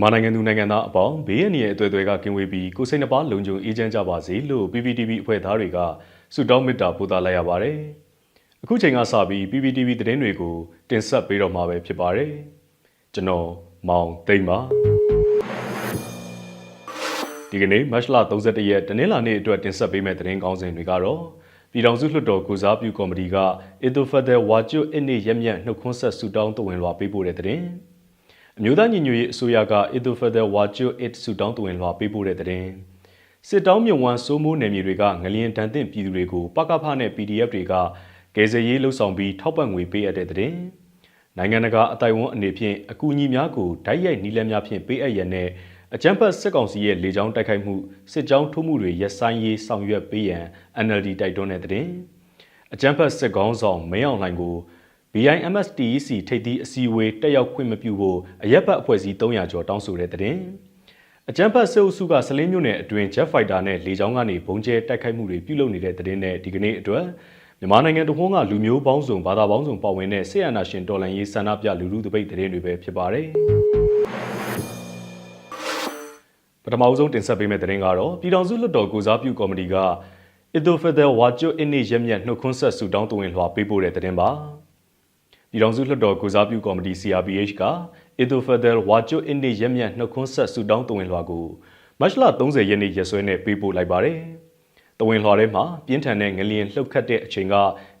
မြန်မာနိုင်ငံသူနိုင်ငံသားအပေါင်းဘေးရန်ရဲ့အသွေးအသွေးကကင်းဝေးပြီးကိုယ်စိတ်နှပါလုံခြုံအေးချမ်းကြပါစေလို့ PPTV အဖွဲ့သားတွေကဆုတောင်းမေတ္တာပို့သလိုက်ရပါတယ်။အခုချိန်ကစပြီး PPTV သတင်းတွေကိုတင်ဆက်ပေးတော့မှာပဲဖြစ်ပါတယ်။ကျွန်တော်မောင်သိမ့်ပါဒီကနေ့မတ်လ31ရက်တနင်္လာနေ့အတွက်တင်ဆက်ပေးမယ့်သတင်းကောင်းစဉ်တွေကတော့ပြည်ထောင်စုလွှတ်တော်ကုစားပြုကော်မတီကအီတိုဖက်ဒယ်ဝါကျွတ်အင်းနေရက်မြတ်နှုတ်ခွန်းဆက်ဆုတောင်းတဝင်လွှာပေးပို့တဲ့သတင်း။ အမျိုးသားညီညွတ်ရေးအစိုးရက Ethiopia Watch It ဆူတောင်းတွင်လွှာပေးပို့တဲ့တဲ့စစ်တောင်းမြုံဝမ်းစိုးမိုးနယ်မြေတွေကငလျင်တန်တင့်ပြည်သူတွေကိုပကဖနဲ့ PDF တွေကကယ်ဆယ်ရေးလှုပ်ဆောင်ပြီးထောက်ပံ့ငွေပေးအပ်တဲ့တဲ့နိုင်ငံတကာအတိုင်ဝန်းအနေဖြင့်အကူအညီများကိုဓာတ်ရိုက်နီးလန်းများဖြင့်ပေးအပ်ရန်နဲ့အကြမ်းဖက်စစ်ကောင်စီရဲ့လေကြောင်းတိုက်ခိုက်မှုစစ်ကြောင်းထိုးမှုတွေရပ်ဆိုင်းရေးဆောင်ရွက်ပေးရန် NLD တိုက်တွန်းတဲ့တဲ့အကြမ်းဖက်စစ်ကောင်ဆောင်မင်းအောင်လှိုင်ကို BIMSTEC ထိပ်သီးအစည်းအဝေးတက်ရောက်ခွင့်မပြုဖို့အရက်ဘတ်အဖွဲ့အစည်း300ကျော်တောင်းဆိုတဲ့တဲ့။အကြမ်းဖက်စစ်အုပ်စုကစလင်းမြို့နယ်အတွင်း Jet Fighter နဲ့လေကြောင်းကနေဘုံကျဲတိုက်ခိုက်မှုတွေပြုလုပ်နေတဲ့တဲ့နဲ့ဒီကနေ့အတွက်မြန်မာနိုင်ငံတခွန်းကလူမျိုးပေါင်းစုံဘာသာပေါင်းစုံပါဝင်တဲ့ဆေးရနာရှင်တော်လှန်ရေးဆန္ဒပြလူလူတပိတ်တဲ့တွေပဲဖြစ်ပါတယ်။ပထမအဆုံးတင်ဆက်ပေးမယ့်တဲ့ကတော့ပြည်ထောင်စုလွှတ်တော်ကိုစားပြုကော်မတီကအီတိုဖက်ဒယ်ဝါကျွတ်အင်းနေရက်မြတ်နှုတ်ခွန်းဆက်ဆူတောင်းတဝင်လွှာပေးပို့တဲ့တဲ့ပါ။ ပြည်ထောင်စုလွှတ်တော်ကုစားပြုကော်မတီ CRPH ကအီတိုဖက်ဒယ်ဝါကျွအင်းနေရက်မြတ်နှုတ်ခွန်းဆက်ဆူတောင်းတဝင်လွှာကိုမတ်လ30ရက်နေ့ရက်စွဲနဲ့ပေးပို့လိုက်ပါတယ်။တဝင်လွှာထဲမှာပြင်းထန်တဲ့ငလျင်လှုပ်ခတ်တဲ့အချိန်က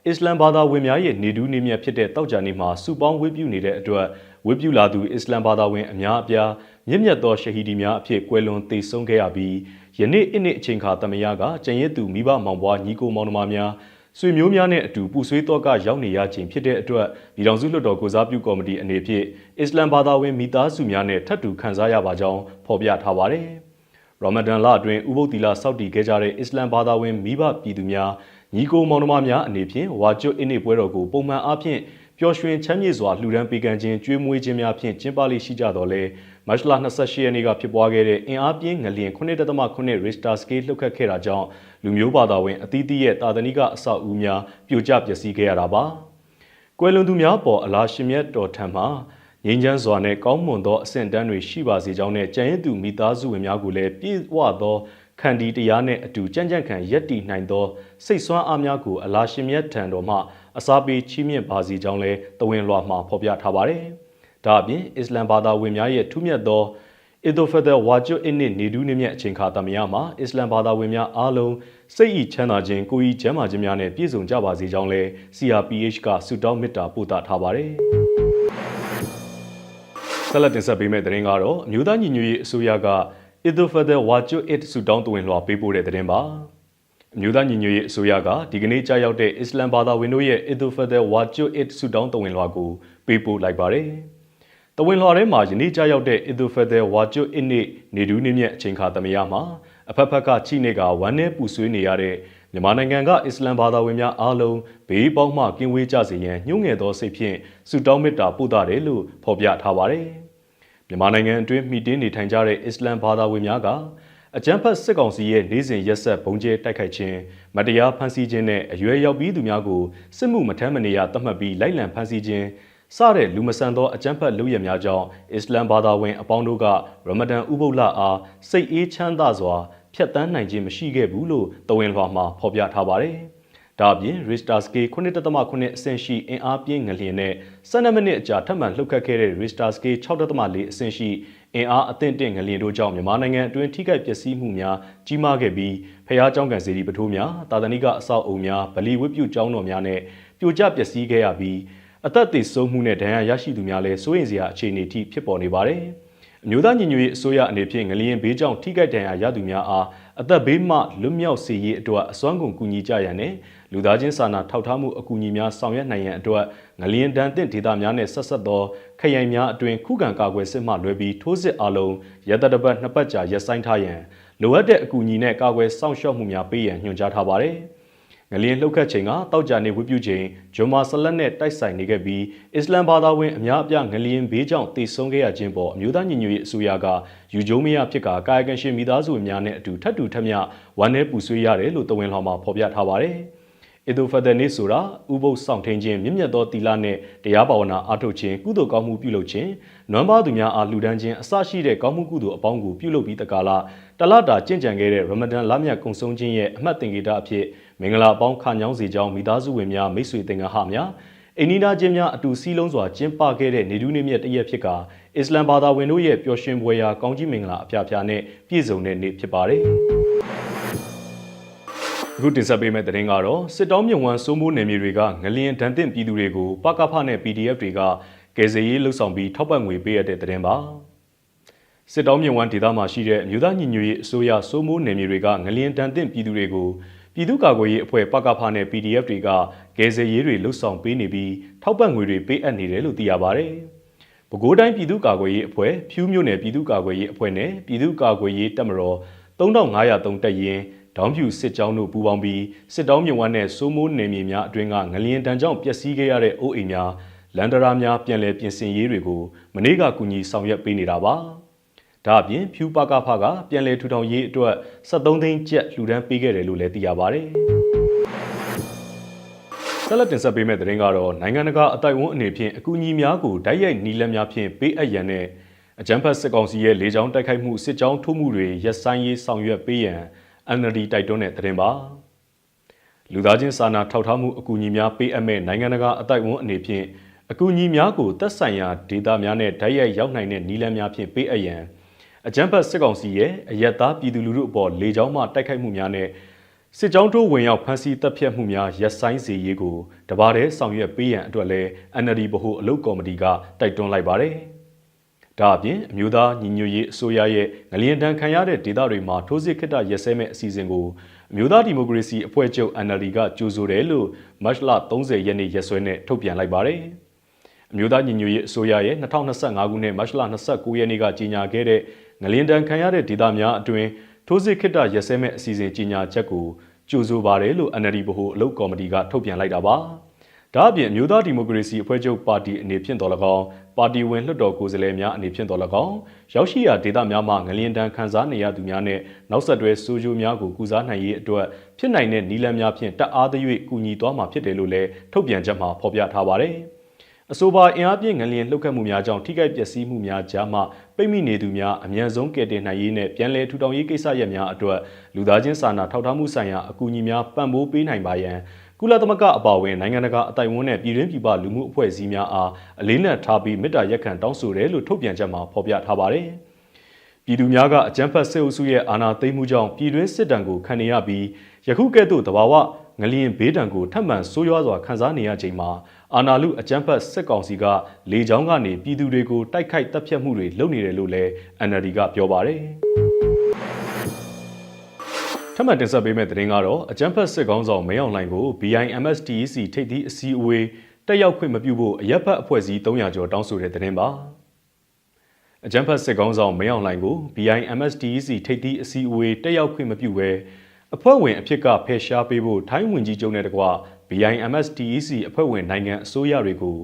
အစ္စလမ်ဘာသာဝင်များရဲ့နေဒူးနေမြတ်ဖြစ်တဲ့တောက်ကြနေမှာစုပေါင်းဝေပြုနေတဲ့အတွက်ဝေပြုလာသူအစ္စလမ်ဘာသာဝင်အများအပြားမြင့်မြတ်သောရှဟီဒီများအဖြစ်ကွယ်လွန်သေဆုံးခဲ့ရပြီးယနေ့အနှစ်အချိန်ခါတမယကကျန်ရစ်သူမိဘမောင်ဘွားညီကိုမောင်နှမများ ဆွေမျိုးများနဲ့အတူပူဆွေးတော့ကရောက်နေရခြင်းဖြစ်တဲ့အတွက်ပြည်ထောင်စုလွှတ်တော်ကိုစားပြုကော်မတီအနေဖြင့်အစ္စလမ်ဘာသာဝင်မိသားစုများနဲ့ထပ်တူခံစားရပါကြောင်းဖော်ပြထားပါတယ်။ရောမဒန်လအတွင်းဥပုသ္တိလစောက်တည်ခဲ့ကြတဲ့အစ္စလမ်ဘာသာဝင်မိဘပြည်သူများညီကိုမောင်နှမများအနေဖြင့်ဝါကျွတ်အင်းနေပွဲတော်ကိုပုံမှန်အားဖြင့်ပျော်ရွှင်ချမ်းမြေ့စွာလှူဒန်းပေးကမ်းခြင်းကျွေးမွေးခြင်းများဖြင့်ကျင်းပလေးရှိကြတော်လဲမတ်လ28ရက်နေ့ကဖြစ်ပွားခဲ့တဲ့အင်အားပြင်းငလျင်9.9 Richter scale လှုပ်ခတ်ခဲ့တာကြောင့် လူမျိုးဘာသာဝင်အသီးသီးရဲ့တာသနိကအဆောက်အဦများပြိုကျပျက်စီးခဲ့ရတာပါ။ကွယ်လွန်သူများပေါ်အလားရှင်မြတ်တော်ထံမှငြိမ်းချမ်းစွာနဲ့ကောင်းမွန်သောအဆင့်တန်းတွေရှိပါစေကြောင်းနဲ့ကြံရည်သူမိသားစုဝင်များကိုလည်းပြည့်ဝသောခန္တီတရားနဲ့အတူကြံ့ကြံ့ခံရက်တည်နိုင်သောစိတ်ဆွမ်းအားများကိုအလားရှင်မြတ်ထံတော်မှအစာပေးချီးမြှင့်ပါစေကြောင်းလည်းတဝင်လွှာမှာဖော်ပြထားပါတယ်။ဒါအပြင်အစ္စလမ်ဘာသာဝင်များရဲ့ထူးမြတ်သော အီဒိုဖက်ဒယ်ဝါကျွတ်အင်းနစ်နေဒူးနေမြတ်အချိန်ခါတမယမှာအစ္စလမ်ဘာသာဝင်များအားလုံးစိတ်ဤချမ်းသာခြင်းကိုယ်ဤကျမ်းမာခြင်းများနဲ့ပြည့်စုံကြပါစေကြောင်းလည်း CRPH ကဆုတောင်းမေတ္တာပို့သထားပါတယ်။ဆက်လက်တင်ဆက်ပေးမယ့်သတင်းကတော့အမျိုးသားညီညွတ်ရေးအစိုးရကအီဒိုဖက်ဒယ်ဝါကျွတ်အစ်ဆုတောင်းတွင်လွှာပေးပို့တဲ့သတင်းပါ။အမျိုးသားညီညွတ်ရေးအစိုးရကဒီကနေ့ကြာရောက်တဲ့အစ္စလမ်ဘာသာဝင်တို့ရဲ့အီဒိုဖက်ဒယ်ဝါကျွတ်အစ်ဆုတောင်းတွင်လွှာကိုပေးပို့လိုက်ပါတယ်။ တဝင်လွှာထဲမှာယနေ့ကြာရောက်တဲ့အီဒိုဖက်ဒယ်ဝါကျွတ်အစ်နေနေဒူးနေမြက်အချိန်ခါသမယမှာအဖက်ဖက်ကချိနေကဝမ်းနဲ့ပူဆွေးနေရတဲ့မြန်မာနိုင်ငံကအစ္စလမ်ဘာသာဝင်များအားလုံးဘေးပေါင်းမှကင်းဝေးကြစေရန်ညှို့ငယ်သောစိတ်ဖြင့်ဆုတောင်းမေတ္တာပို့သတယ်လို့ဖော်ပြထားပါတယ်။မြန်မာနိုင်ငံအတွင်းမှီတင်းနေထိုင်ကြတဲ့အစ္စလမ်ဘာသာဝင်များကအကြမ်းဖက်စစ်ကောင်စီရဲ့နေစဉ်ရက်ဆက်ဘုံကျဲတိုက်ခိုက်ခြင်းမတရားဖမ်းဆီးခြင်းနဲ့အရွယ်ရောက်ပြီးသူများကိုစစ်မှုမထမ်းမနေရသတ်မှတ်ပြီးလိုက်လံဖမ်းဆီးခြင်း စတဲ့လူမဆန်သောအကြမ်းဖက်လုပ်ရများကြောင့်အစ္စလမ်ဘာသာဝင်အပေါင်းတို့ကရမဒန်ဥပုသ်လအားစိတ်အေးချမ်းသာစွာဖျက်ဆီးနိုင်ခြင်းမရှိခဲ့ဘူးလို့တဝင်လွှာမှာဖော်ပြထားပါတယ်။ဒါအပြင် Richter scale 9.9အဆင့်ရှိအင်အားပြင်းငလျင်နဲ့12မိနစ်အကြာထပ်မံလှုပ်ခတ်ခဲ့တဲ့ Richter scale 6.4အဆင့်ရှိအင်အားအသင့်တင့်ငလျင်တို့ကြောင့်မြန်မာနိုင်ငံအတွင်းထိခိုက်ပျက်စီးမှုများကြီးမားခဲ့ပြီးဖျားကြောင်းကန်စီရီပထိုးများတာသနိကအဆောက်အုံများဗလီဝိပုကျောင်းတော်များနဲ့ပြိုကျပျက်စီးခဲ့ရပြီး အသက်သေဆုံးမှုနဲ့ဒဏ်ရာရရှိသူများလည်းစိုးရိမ်စရာအခြေအနေထိဖြစ်ပေါ်နေပါတယ်။အမျိုးသားညီညွတ်ရေးအစိုးရအနေဖြင့်ငလျင်ဘေးကြောင့်ထိခိုက်ဒဏ်ရာရသူများအားအသက်ဘေးမှလွတ်မြောက်စေရေးအတွက်အစွမ်းကုန်ကူညီကြရန်နဲ့လူသားချင်းစာနာထောက်ထားမှုအကူအညီများဆောင်ရွက်နိုင်ရန်အတွက်ငလျင်တန်တင့်ဒေသများနဲ့ဆက်ဆက်သောခရိုင်များအတွင်ခုခံကာကွယ်စစ်မှလွဲပြီးထိုးစစ်အလုံးရတတပတ်နှစ်ပတ်ကြာရပ်ဆိုင်းထားရန်လိုအပ်တဲ့အကူအညီနဲ့ကာကွယ်စောင့်ရှောက်မှုများပေးရန်ညွှန်ကြားထားပါတယ်။ ငလျင်လှုပ်ခတ်ချိန်ကတောက်ကြနေဝတ်ပြုချိန်ဂျွန်မာဆလက်နဲ့တိုက်ဆိုင်နေခဲ့ပြီးအစ္စလမ်ဘာသာဝင်အများအပြားငလျင်ဘေးကြောင့်တည်ဆုံခဲ့ရခြင်းပေါ်အမျိုးသားညီညွတ်ရေးအစိုးရကယူကျုံမရဖြစ်ကာကာယကံရှင်မိသားစုများနဲ့အတူထပ်တူထပ်မျှဝမ်းနည်းပူဆွေးရတယ်လို့တဝင်လှော်မှာဖော်ပြထားပါတယ်။အီဒိုဖတ်ဒနေ့ဆိုတာဥပုပ်ဆောင်ထင်းခြင်းမြင့်မြတ်သောတီလာနဲ့တရားဘာဝနာအားထုတ်ခြင်းကုသိုလ်ကောင်းမှုပြုလုပ်ခြင်းနွမ်းပါသူများအားလှူဒန်းခြင်းအစရှိတဲ့ကောင်းမှုကုသိုလ်အပေါင်းကိုပြုလုပ်ပြီးတကားလားတလတာကျင့်ကြံခဲ့တဲ့ရမဒန်လမြတ်ကုံဆုံးခြင်းရဲ့အမှတ်သင်္ကေတအဖြစ် မင်္ဂလာအပေါင်းခါညောင်းစီကြောင်းမိသားစုဝင်များမိတ်ဆွေသင်္ကဟများအိန္ဒိနာချင်းများအတူစီးလုံးစွာကျင်းပခဲ့တဲ့နေဒူးနေမြတ်တရက်ဖြစ်ကအစ္စလမ်ဘာသာဝင်တို့ရဲ့ပျော်ရွှင်ပွဲရာကောင်းကြီးမင်္ဂလာအဖျားဖျားနဲ့ပြည့်စုံတဲ့နေ့ဖြစ်ပါတယ်အခုတင်ဆက်ပေးမယ့်သတင်းကတော့စစ်တောင်းမြုံဝမ်းစိုးမိုးနယ်မြေတွေကငလျင်ဒဏ်သင့်ပြည်သူတွေကိုပကဖနဲ့ PDF တွေကကယ်ဆယ်ရေးလှုပ်ဆောင်ပြီးထောက်ပံ့ငွေပေးရတဲ့သတင်းပါစစ်တောင်းမြုံဝမ်းဒေသမှာရှိတဲ့မြို့သားညီညွတ်ရေးအစိုးရစိုးမိုးနယ်မြေတွေကငလျင်ဒဏ်သင့်ပြည်သူတွေကို ပြည်သူ့ကာကွယ်ရေးအဖွဲ့ပကဖနဲ့ PDF တွေကကယ်ဆယ်ရေးတွေလှုပ်ဆောင်ပေးနေပြီးထောက်ပံ့ငွေတွေပေးအပ်နေတယ်လို့သိရပါတယ်ပဲခူးတိုင်းပြည်သူ့ကာကွယ်ရေးအဖွဲ့ဖြူးမြို့နယ်ပြည်သူ့ကာကွယ်ရေးအဖွဲ့နဲ့ပြည်သူ့ကာကွယ်ရေးတပ်မတော်3503တပ်ရင်းဒေါင်းဖြူစစ်ကြောင်းတို့ပူးပေါင်းပြီးစစ်တောင်းမြုံဝမ်းနဲ့စိုးမိုးနယ်မြေများအတွင်းကငလျင်တန်ကြောင့်ပျက်စီးခဲ့ရတဲ့အိုးအိမ်များလန်ဒရာများပြန်လည်ပြင်ဆင်ရေးတွေကိုမနေ့ကကူညီဆောင်ရွက်ပေးနေတာပါ။ ဒါအပြင်ဖြူပါကဖကပြန်လည်ထူထောင်ရေးအတွက်73သိန်းကျပ်လှူဒန်းပေးခဲ့တယ်လို့လည်းသိရပါဗျ။ဆက်လက်တင်ဆက်ပေးမယ့်သတင်းကတော့နိုင်ငံတကာအတိုင်ဝန်းအနေဖြင့်အကူအညီများကိုတိုက်ရိုက်နီလန်းများဖြင့်ပေးအပ်ရန်နဲ့အကြမ်းဖက်စစ်ကောင်စီရဲ့လေကြောင်းတိုက်ခိုက်မှုစစ်ကြောင်းထိုးမှုတွေရပ်ဆိုင်းရေးဆောင်ရွက်ပေးရန် NLD တိုက်တွန်းတဲ့သတင်းပါလူသားချင်းစာနာထောက်ထားမှုအကူအညီများပေးအပ်မဲ့နိုင်ငံတကာအတိုက်အဝန်းအနေဖြင့်အကူအညီများကိုသက်ဆိုင်ရာဒေသများနဲ့ဓာတ်ရိုက်ရောက်နိုင်တဲ့နည်းလမ်းများဖြင့်ပေးအပ်ရန် အကြမ်းဖက်စစ်ကောင်စီရဲ့အယက်သားပြည်သူလူထုအပေါ်လေကြောင်းမှတိုက်ခိုက်မှုများနဲ့စစ်ကြောင်းတို့ဝင်ရောက်ဖမ်းဆီးတပ်ဖြတ်မှုများရပ်ဆိုင်းစေရေးကိုတပါးတည်းဆောင်ရွက်ပေးရန်အတွက်လည်း NLD ဗဟိုအလုပ်ကော်မတီကတိုက်တွန်းလိုက်ပါတယ်။ဒါအပြင်အမျိုးသားညီညွတ်ရေးအစိုးရရဲ့ငလျင်တန်းခံရတဲ့ဒေသတွေမှာထိုးစစ်ခစ်တရက်စဲမဲ့အစီအစဉ်ကိုအမျိုးသားဒီမိုကရေစီအဖွဲ့ချုပ် NLD ကကြိုဆိုတယ်လို့မတ်လ30ရက်နေ့ရက်စွဲနဲ့ထုတ်ပြန်လိုက်ပါတယ်။အမျိုးသားညီညွတ်ရေးအစိုးရရဲ့2025ခုနှစ်မတ်လ29ရက်နေ့ကကြေညာခဲ့တဲ့ ငလျင်တန်းခံရတဲ့ဒေသများအတွင်းထိုးစစ်ခစ်တရက်စဲမဲ့အစီအစဉ်ကြေညာချက်ကိုကြိုဆိုပါတယ်လို့ NLD ဗဟိုအလုပ်ကော်မတီကထုတ်ပြန်လိုက်တာပါ။ဒါအပြင်အမျိုးသားဒီမိုကရေစီအဖွဲ့ချုပ်ပါတီအနေဖြင့်တော်၎င်းပါတီဝင်လွှတ်တော်ကိုယ်စားလှယ်များအနေဖြင့်တော်၎င်းရောက်ရှိရာဒေသများမှာငလျင်တန်းခန်းစားနေရသူများနဲ့နောက်ဆက်တွဲဆိုးကျိုးများကိုကုစားနိုင်ရေးအတွက်ဖြစ်နိုင်တဲ့နည်းလမ်းများဖြင့်တအားသရွေ့ကူညီသွားမှာဖြစ်တယ်လို့လည်းထုတ်ပြန်ချက်မှာဖော်ပြထားပါတယ်။ အဆိုပါအင်အားပြည့်ငလျင်လှုပ်ခတ်မှုများကြောင့်ထိခိုက်ပျက်စီးမှုများကြားမှပိတ်မိနေသူများအမြန်ဆုံးကယ်တင်နိုင်ရေးနဲ့ပြန်လည်ထူထောင်ရေးကိစ္စရပ်များအတွက်လူသားချင်းစာနာထောက်ထားမှုဆိုင်ရာအကူအညီများပံ့ပိုးပေးနိုင်ပါရန်ကုလသမဂ္ဂအပါအဝင်နိုင်ငံတကာအတိုင်ဝန်းနဲ့ပြည်တွင်းပြည်ပလူမှုအဖွဲ့အစည်းများအားအလေးနက်ထားပြီးမေတ္တာရက်ခံတောင်းဆိုတယ်လို့ထုတ်ပြန်ချက်မှာဖော်ပြထားပါတယ်။ပြည်သူများကအကြမ်းဖက်စစ်အုပ်စုရဲ့အာဏာသိမ်းမှုကြောင့်ပြည်တွင်းစစ်တမ်းကိုခံနေရပြီးယခုကဲ့သို့တဘာဝ ငလျင်ဘေးဒဏ်ကိုထပ်မံဆိုးရွားစွာခံစားနေရချိန်မှာအာဏာလူအကြမ်းဖက်စစ်ကောင်စီကလေကြောင်းကနေပြည်သူတွေကိုတိုက်ခိုက်တပ်ဖြတ်မှုတွေလုပ်နေတယ်လို့လည်း NLD ကပြောပါတယ်။ထပ်မံတင်ဆက်ပေးမယ့်သတင်းကတော့အကြမ်းဖက်စစ်ကောင်းဆောင်မဲအောင်လှိုင်ကို BIMSTEC ထိပ်သီးအစည်းအဝေးတက်ရောက်ခွင့်မပြုဖို့အရက်ဖက်အဖွဲ့အစည်း300ကျော်တောင်းဆိုတဲ့သတင်းပါအကြမ်းဖက်စစ်ကောင်းဆောင်မဲအောင်လှိုင်ကို BIMSTEC ထိပ်သီးအစည်းအဝေးတက်ရောက်ခွင့်မပြုဘဲ အဖွဲ့ဝင်အဖြစ်ကဖယ်ရှားပေးဖို့ထိုင်းဝင်ကြီးချုပ်နဲ့တကွ BIMSTEC အဖွဲ့ဝင်နိုင်ငံအစိုးရတွေကို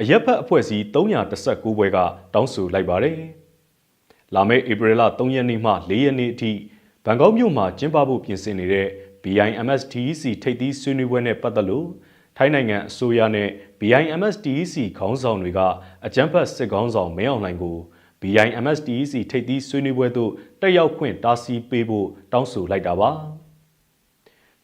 အရက်ဖက်အဖွဲ့အစည်း319ဘွဲကတောင်းဆိုလိုက်ပါတယ်လာမယ့်ဧပြီလ3ရက်နေ့မှ4ရက်နေ့အထိဘန်ကောက်မြို့မှာကျင်းပဖို့ပြင်ဆင်နေတဲ့ BIMSTEC ထိပ်သီးဆွေးနွေးပွဲနဲ့ပတ်သက်လို့ထိုင်းနိုင်ငံအစိုးရနဲ့ BIMSTEC ခေါင်းဆောင်တွေကအကြမ်းဖက်စစ်ခေါင်းဆောင်မဲအောင်လှိုင်ကို BIMSTEC ထိပ်သီးဆွေးနွေးပွဲသို့တက်ရောက်ခွင့်တားဆီးပေးဖို့တောင်းဆိုလိုက်တာပါ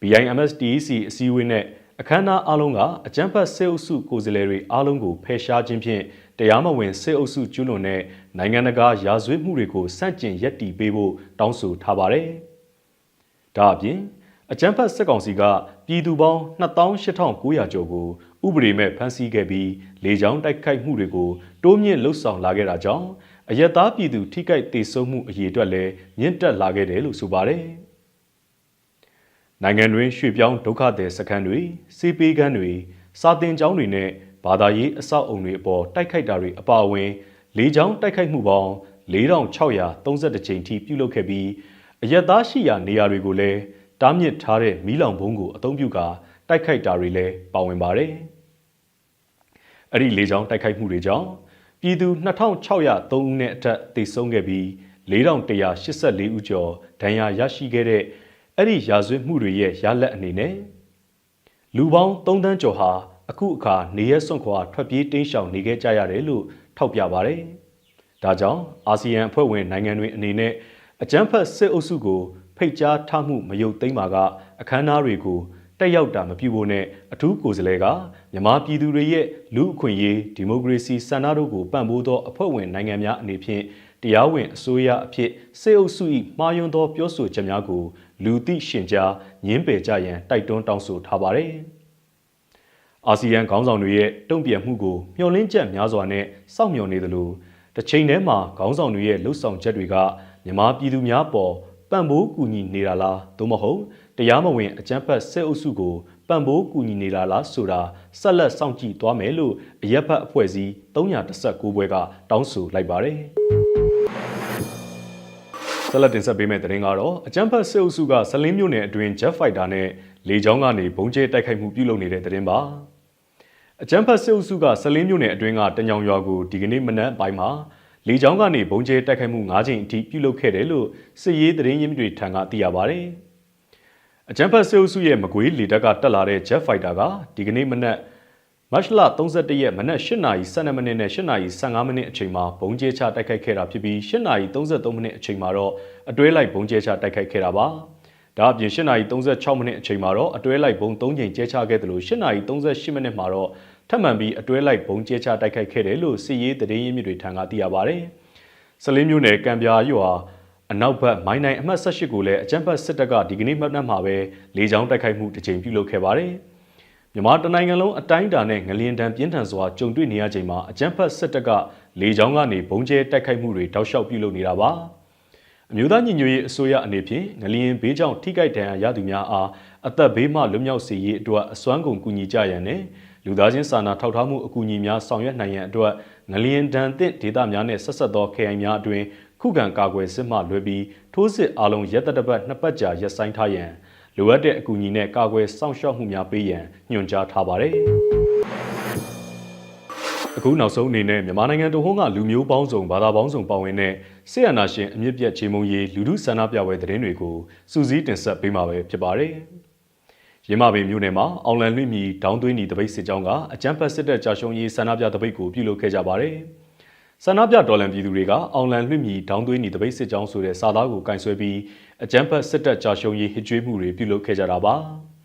BIMSTEC အစည်းအဝေးနဲ့အခမ်းအနားအားလုံးကအကြမ်းဖက်စစ်အုပ်စုကိုယ်စားလှယ်တွေအားလုံးကိုဖယ်ရှားခြင်းဖြင့်တရားမဝင်စစ်အုပ်စုကျူးလွန်တဲ့နိုင်ငံတကာရာဇဝတ်မှုတွေကိုစန့်ကျင်ရပ်တည်ပေးဖို့တောင်းဆိုထားပါတယ်။ဒါအပြင်အကြမ်းဖက်စစ်ကောင်စီကပြည်သူပေါင်း28,900ကျော်ကိုဥပဒေမဲ့ဖမ်းဆီးခဲ့ပြီးလေကြောင်းတိုက်ခိုက်မှုတွေကိုတိုးမြင့်လှုပ်ဆောင်လာခဲ့တာကြောင့် အယက်သားပြည်သူထိခိုက်ဒေဆုံးမှုအရေးအတွက်လည်းမြင့်တက်လာခဲ့တယ်လို့ဆိုပါတယ်။နိုင်ငံတွင်ရွှေ့ပြောင်းဒုက္ခသည်စခန်းတွေစီပီးကန်းတွေစာတင်ကျောင်းတွေနဲ့ဘာသာရေးအဆောက်အုံတွေအပေါ်တိုက်ခိုက်တာတွေအပါအဝင်လေးချောင်းတိုက်ခိုက်မှုပေါင်း4632ကြိမ်ထိပြုလုပ်ခဲ့ပြီးအရက်သားရှိရာနေရာတွေကိုလည်းတားမြစ်ထားတဲ့မီးလောင်ဘုံကိုအသုံးပြုကာတိုက်ခိုက်တာတွေလည်းပါဝင်ပါတယ်။အဲ့ဒီလေးချောင်းတိုက်ခိုက်မှုတွေကြောင့် ပြည်သူ2603ဦးနဲ့အထက်သေဆုံးခဲ့ပြီး4184ဦးကျော်ဒဏ်ရာရရှိခဲ့တဲ့အဲ့ဒီရာဇဝတ်မှုတွေရဲ့ရလက်အနေနဲ့လူပေါင်း3တန်းကျော်ဟာအခုအခါနေရက်စွန့်ခွာထွက်ပြေးတိမ်းရှောင်နေခဲ့ကြရတယ်လို့ထောက်ပြပါတယ်။ဒါကြောင့်အာဆီယံအဖွဲ့ဝင်နိုင်ငံတွေအနေနဲ့အကြမ်းဖက်စစ်အုပ်စုကိုဖိတ်ကြားထားမှုမယုတ်သိမ်းပါကအခမ်းအနားတွေကို တက်ရောက်တာမပြုဖို့နဲ့အထူးကိုယ်စားလှယ်ကမြန်မာပြည်သူတွေရဲ့လူအခွင့်အရေးဒီမိုကရေစီစံနှတို့ကိုပံ့ပိုးသောအဖွဲ့ဝင်နိုင်ငံများအနေဖြင့်တရားဝင်အစိုးရအဖြစ်စစ်အုပ်စု၏မှားယွင်းသောပြောဆိုချက်များကို လူသိရှင်ကြားညင်းပယ်ကြရန်တိုက်တွန်းတောင်းဆိုထားပါတယ်။အာဆီယံခေါင်းဆောင်တွေရဲ့တုံ့ပြန်မှုကိုမျှော်လင့်ချက်များစွာနဲ့စောင့်မျှော်နေသလိုတစ်ချိန်တည်းမှာခေါင်းဆောင်တွေရဲ့လှုပ်ဆောင်ချက်တွေကမြန်မာပြည်သူများပေါ်ပံ့ပိုးကူညီနေတာလားသို့မဟုတ် တရားမဝင်အကြမ်းဖက်စစ်အုပ်စုကိုပံ့ပိုးကူညီနေတာလားဆိုတာဆက်လက်စောင့်ကြည့်သွားမယ်လို့အရက်ဖက်အဖွဲ့အစည်း319ဘွဲကတောင်းဆိုလိုက်ပါတယ်။ဆက်လက်တင်ဆက်ပေးမယ့်သတင်းကတော့အကြမ်းဖက်စစ်အုပ်စုကဆလင်းမြို့နယ်အတွင်း Jet Fighter နဲ့လေကြောင်းကနေဘုံကျဲတိုက်ခိုက်မှုပြုလုပ်နေတဲ့သတင်းပါ။အကြမ်းဖက်စစ်အုပ်စုကဆလင်းမြို့နယ်အတွင်းကတညောင်ရွာကိုဒီကနေ့မနက်ပိုင်းမှာလေကြောင်းကနေဘုံကျဲတိုက်ခိုက်မှု၅ချိန်အထိပြုလုပ်ခဲ့တယ်လို့စစ်ရေးသတင်းရင်းမြစ်တွေထံကသိရပါဗျ။ အကြမ်းဖက်စစ်အုပ်စုရဲ့မကွေးလေတပ်ကတက်လာတဲ့ Jet Fighter ကဒီကနေ့မနက်မတ်လ31ရက်မနက်8:12မိနစ်နဲ့8:15မိနစ်အချိန်မှာဘုံကျဲချတိုက်ခိုက်ခဲ့တာဖြစ်ပြီး8:33မိနစ်အချိန်မှာတော့အတွဲလိုက်ဘုံကျဲချတိုက်ခိုက်ခဲ့တာပါ။ဒါအပြင်8:36မိနစ်အချိန်မှာတော့အတွဲလိုက်ဘုံ3ချိန်ကျဲချခဲ့တယ်လို့8:38မိနစ်မှာတော့ထပ်မံပြီးအတွဲလိုက်ဘုံကျဲချတိုက်ခိုက်ခဲ့တယ်လို့စစ်ရေးသတင်းရင်းမြစ်တွေထံကသိရပါဗျ။စလင်းမျိုးနယ်ကံပြာရွာ အနောက်ဘက်မိုင်းနိုင်အမှတ်18ကိုလည်းအကြမ်းဖက်စစ်တပ်ကဒီကနေ့မှတ်နှံမှာပဲလေကြောင်းတိုက်ခိုက်မှုတစ်ကြိမ်ပြုလုပ်ခဲ့ပါတယ်။မြန်မာတနိုင်ငံလုံးအတိုင်းအတာနဲ့ငလျင်တံပြင်းထန်စွာကြုံတွေ့နေရချိန်မှာအကြမ်းဖက်စစ်တပ်ကလေကြောင်းကနေဘုံကျဲတိုက်ခိုက်မှုတွေတောက်လျှောက်ပြုလုပ်နေတာပါ။အမျိုးသားညီညွတ်ရေးအစိုးရအနေဖြင့်ငလျင်ဘေးကြောင့်ထိခိုက်ဒဏ်ရာရသူများအားအသက်ဘေးမှလွတ်မြောက်စေရေးအတွက်အစွမ်းကုန်ကူညီကြရန်နဲ့လူသားချင်းစာနာထောက်ထားမှုအကူအညီများဆောင်ရွက်နိုင်ရန်အတွက်ငလျင်တန်သင့်ဒေသများနဲ့ဆက်ဆက်သောခရိုင်များအတွင်း ခုခံကာကွယ်စစ်မှလွှဲပြီးထိုးစစ်အလုံးရက်သက်တပတ်နှစ်ပတ်ကြာရပ်ဆိုင်းထားရန်လိုအပ်တဲ့အကူအညီနဲ့ကာကွယ်စောင့်ရှောက်မှုများပေးရန်ညွှန်ကြားထားပါတယ်။အခုနောက်ဆုံးအနေနဲ့မြန်မာနိုင်ငံတဝန်းကလူမျိုးပေါင်းစုံဘာသာပေါင်းစုံပါဝင်တဲ့ဆေးရနာရှင်အမြင့်ပြတ်ချေမုံရေးလူမှုဆန္ဒပြပွဲသတင်းတွေကိုစူးစီးတင်ဆက်ပေးမှာပဲဖြစ်ပါတယ်။ရင်းမပင်မြို့နယ်မှာအောင်လန်လွင့်မီဒေါင်းသွင်းဤတပိတ်စစ်ကြောင်းကအကြမ်းဖက်စစ်တပ်ကြာရှုံးရေးဆန္ဒပြတပိတ်ကိုပြုလုပ်ခဲ့ကြပါတယ်။ ဆန္ဒပြတော်လန်ပြည်သူတွေကအောင်လန်လွင့်မီဒေါင်းသွင်းဤတပိတ်စစ်ကြောင်းဆိုတဲ့စာသားကိုကင်ဆယ်ပြီးအကြမ်းဖက်စစ်တပ်ကြာရှုံးရေးဟစ်ကြွေးမှုတွေပြုလုပ်ခဲ့ကြတာပါ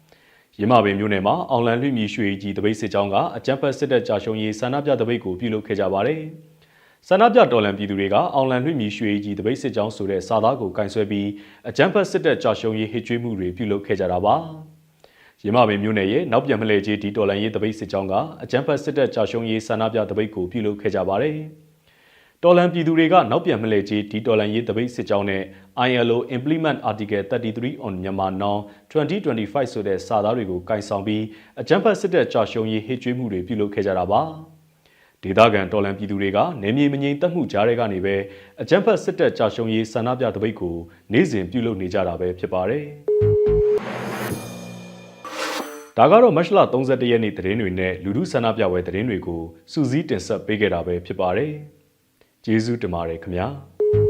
။ရင်းမပင်မြို့နယ်မှာအောင်လန်လွင့်မီရွှေကြီးတပိတ်စစ်ကြောင်းကအကြမ်းဖက်စစ်တပ်ကြာရှုံးရေးဆန္ဒပြတပိတ်ကိုပြုလုပ်ခဲ့ကြပါတယ်။ဆန္ဒပြတော်လန်ပြည်သူတွေကအောင်လန်လွင့်မီရွှေကြီးတပိတ်စစ်ကြောင်းဆိုတဲ့စာသားကိုကင်ဆယ်ပြီးအကြမ်းဖက်စစ်တပ်ကြာရှုံးရေးဟစ်ကြွေးမှုတွေပြုလုပ်ခဲ့ကြတာပါ။ရမပင်မြို့နယ်ရဲ့နောက်ပြန်မလဲကြီးဒီတော်လန်ရေးတပိတ်စစ်ကြောင်းကအကြမ်းဖက်စစ်တပ်ကြာရှုံးရေးဆန္ဒပြတပိတ်ကိုပြုလုပ်ခဲ့ကြပါတယ်။ တော်လန်ပြည်သူတွေကနောက်ပြန်မလဲကြီးဒီတော်လန်ရေးတပိတ်စစ်ကြောင်းနဲ့ ILO Implement Article 33 on Myanmar Now 2025ဆိုတဲ့စာသားတွေကိုကင်ဆောင်ပြီးအကြမ်းဖက်စစ်တပ်ကြာရှုံးရေးဟစ်ကြွေးမှုတွေပြုလုပ်ခဲ့ကြတာပါ။ဒေသခံတော်လန်ပြည်သူတွေကနေမြေမငြိမ်သက်မှုကြားတွေကနေပဲအကြမ်းဖက်စစ်တပ်ကြာရှုံးရေးဆန္ဒပြတပိတ်ကိုနေ့စဉ်ပြုလုပ်နေကြတာပဲဖြစ်ပါတယ်။ဒါကတော့မတ်လ31ရက်နေ့သတင်းတွေနဲ့လူမှုဆန္ဒပြပွဲသတင်းတွေကိုစူးစီးတင်ဆက်ပေးခဲ့တာပဲဖြစ်ပါတယ်။ ကျေးဇူးတင်ပါတယ်ခင်ဗျာ။